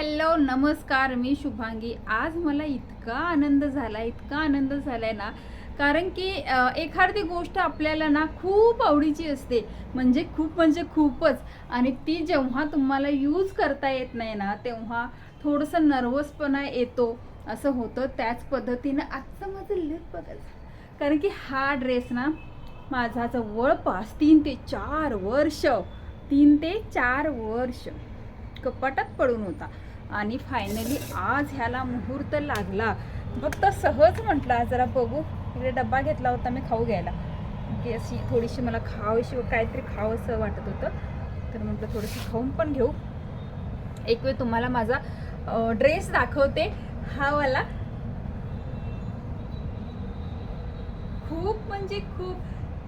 Hello नमस्कार मी शुभांगी. आज मला इतका आनंद झाला इतका आनंद झालाय ना कारण की एखादी गोष्ट आपल्याला ना खूप आवडीची असते. म्हणजे खूप म्हणजे खूपच. आणि ती जेव्हा तुम्हाला यूज करता येत नाही ना तेव्हा थोडंसं नर्वसपणा येतो. असं होतं. त्याच पद्धतीनं आजचं माझं लुक बघायचं कारण की हा ड्रेस ना माझा जवळपास तीन ते चार वर्ष तीन ते चार वर्ष कपाटात पडून होता. आणि फायनली आज ह्याला मुहूर्त लागला. फक्त सहज म्हटलं जरा बघू इकडे डब्बा घेतला होता मी खाऊ घ्यायला. की अशी थोडीशी मला खावशी व काहीतरी खावंसं वाटत होतं. तर म्हटलं थोडीशी खाऊन पण घेऊ. एक वेळ तुम्हाला माझा ड्रेस दाखवते. हा वाला. खूप म्हणजे खूप.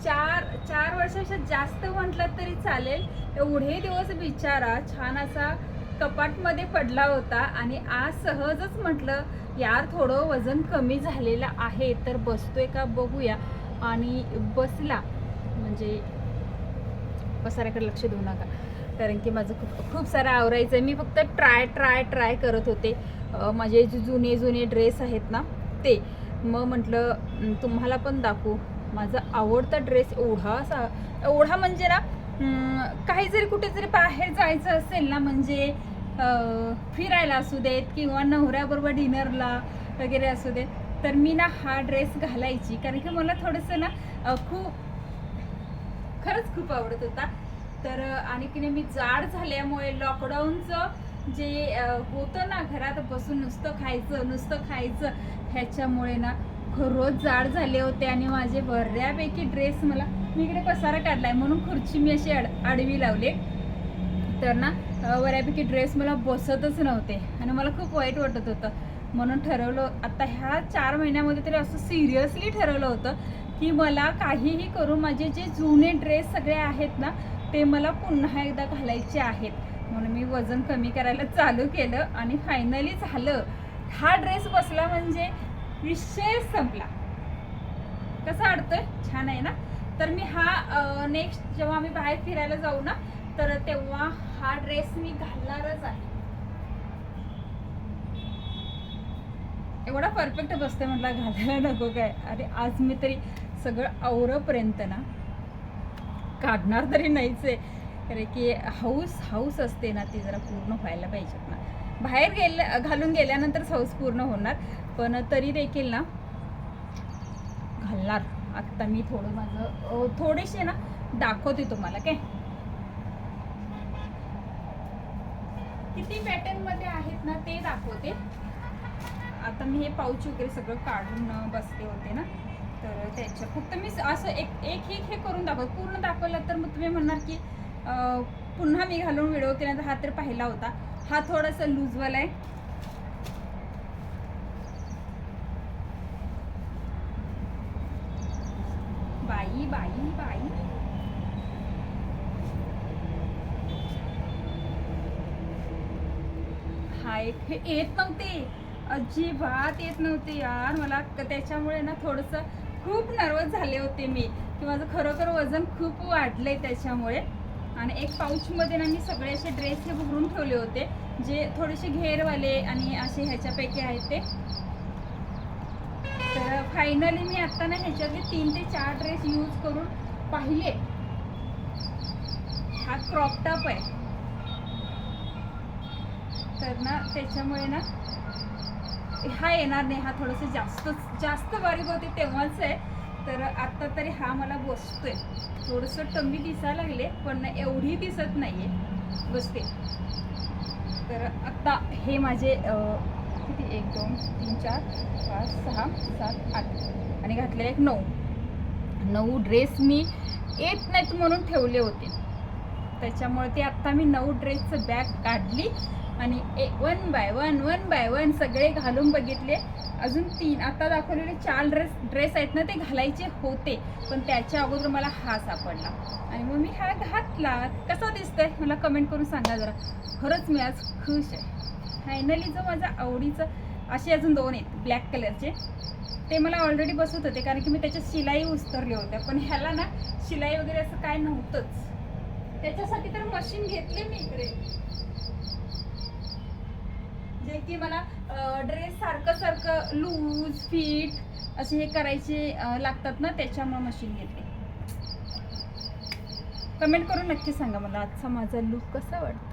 चार चार वर्षापेक्षा जास्त म्हटलं तरी चालेल. एवढे दिवस बिचारा छान असा कपाटमध्ये पडला होता आणि आज सहजच म्हटलं यार थोडं वजन कमी झालेलं आहे तर बसतोय का बघूया. आणि बसला. म्हणजे पसाऱ्याकडे लक्ष देऊ नका. कारण की माझं खूप खूप सारं आवरायचं आहे मी फक्त ट्राय ट्राय ट्राय करत होते. माझे जे जुने जुने ड्रेस आहेत ना ते. मग म्हटलं तुम्हाला पण दाखवू. माझा आवडता ड्रेस एवढा असा. एवढा म्हणजे ना काही जरी कुठे जरी बाहेर जायचं असेल ना म्हणजे फिरायला असू देत किंवा नवऱ्याबरोबर डिनरला वगैरे असू देत तर मी ना हा ड्रेस घालायची. कारण की मला थोडंसं ना खूप खरंच खूप आवडत होता. तर अं, आणि की नाही मी जाड झाल्यामुळे लॉकडाऊनचं जे होतं ना घरात बसून नुसतं खायचं नुसतं खायचं ह्याच्यामुळे ना खरंच जाड झाले होते आणि माझे बऱ्यापैकी ड्रेस मला मी इकडे पसारा काढलाय म्हणून खुर्ची मी अशी आड आडवी लावले. तर ना बऱ्यापैकी ड्रेस मला बसतच नव्हते आणि मला खूप वाईट वाटत होतं. म्हणून ठरवलं आता ह्या चार महिन्यामध्ये तरी असं सिरियसली ठरवलं होतं की मला काहीही करून माझे जे जुने ड्रेस सगळे आहेत ना ते मला पुन्हा एकदा घालायचे आहेत. म्हणून मी वजन कमी करायला चालू केलं आणि फायनली झालं. हा ड्रेस बसला म्हणजे विषय संपला. कसा अडतोय? छान आहे ना? तर मी हा नेक्स्ट जेव्हा आम्ही बाहेर फिरायला जाऊ ना तर तेव्हा हा ड्रेस मी घालणारच आहे. एवढा परफेक्ट बसतोय म्हटलं घालायला नको काय? अरे आज मी तरी सगळं आवरपर्यंत ना काढणार तरी नाहीच आहे. अरे की हाऊस हाऊस असते ना ती जरा पूर्ण व्हायला पाहिजेत ना. बाहेर गेल्या घालून गेल्यानंतरच हाऊस पूर्ण होणार. पण तरी देखील ना घालणार. आत्ता मी थोडं माझं थोडेसे ना दाखवते तुम्हाला काय किती पॅटर्नमध्ये आहेत ना ते दाखवते. आता मी हे पाऊच वगैरे सगळं काढून बसले होते ना. तर त्याच्या फक्त मी असं एक एक एक हे करून दाखव पूर्ण दाखवलं तर मग तुम्ही म्हणणार की पुन्हा मी घालून व्हिडिओ केल्यानंतर हा तर पाहिला होता. हा थोडासा लूजवाला आहे. बाई बाई बाई. हा एक हे येत नव्हते. अजिबात येत नव्हते यार. मला त्याच्यामुळे ना थोडंसं खूप नर्वस झाले होते मी. की माझं खरोखर वजन खूप वाढलंय त्याच्यामुळे. आणि एक पाऊचमध्ये ना मी सगळे असे ड्रेस हे भरून ठेवले होते जे थोडेसे घेरवाले आणि असे ह्याच्यापैकी आहेत ते. तर फायनली मी आता ना ह्याच्यातले तीन ते चार ड्रेस यूज करून पाहिले. हा क्रॉप टॉप आहे. तर ना त्याच्यामुळे ना हा येणार नाही हा थोडंसं जास्त जास्त बारीक होते तेव्हाच आहे. तर आत्ता तरी हा मला बसतोय. थोडंसं टमी दिसायला लागले पण एवढी दिसत नाही आहे बसते. तर आत्ता हे माझे किती? एक दोन तीन चार पाच सहा सात आठ. आणि घातलेले एक नऊ. नऊ ड्रेस मी येत नाहीत म्हणून ठेवले होते. त्याच्यामुळे ते आत्ता मी नऊ ड्रेसचं बॅग काढली. आणि A one by one one by one सगळे घालून बघितले. अजून तीन आता दाखवलेले चार ड्रेस ड्रेस आहेत ना ते घालायचे होते पण त्याच्या अगोदर मला हा सापडला. आणि मग मी हा घातला. कसा दिसतंय? मला कमेंट करून सांगा जरा. खरंच मी आज खुश आहे. फायनली जो माझा आवडीचं असे अजून दोन आहेत ब्लॅक कलरचे ते मला ऑलरेडी बसवत होते कारण की मी त्याच्यात शिलाई उस्तरल्या होत्या. पण ह्याला ना शिलाई वगैरे असं काय नव्हतंच. त्याच्यासाठी तर मशीन घेतले मी इकडे. की मला ड्रेस सारखं सारखं लूज फिट असे हे करायचे लागतात ना त्याच्यामुळे मशीन घेते. कमेंट करून नक्की सांगा मला आजचा माझा लुक कसा वाटतो?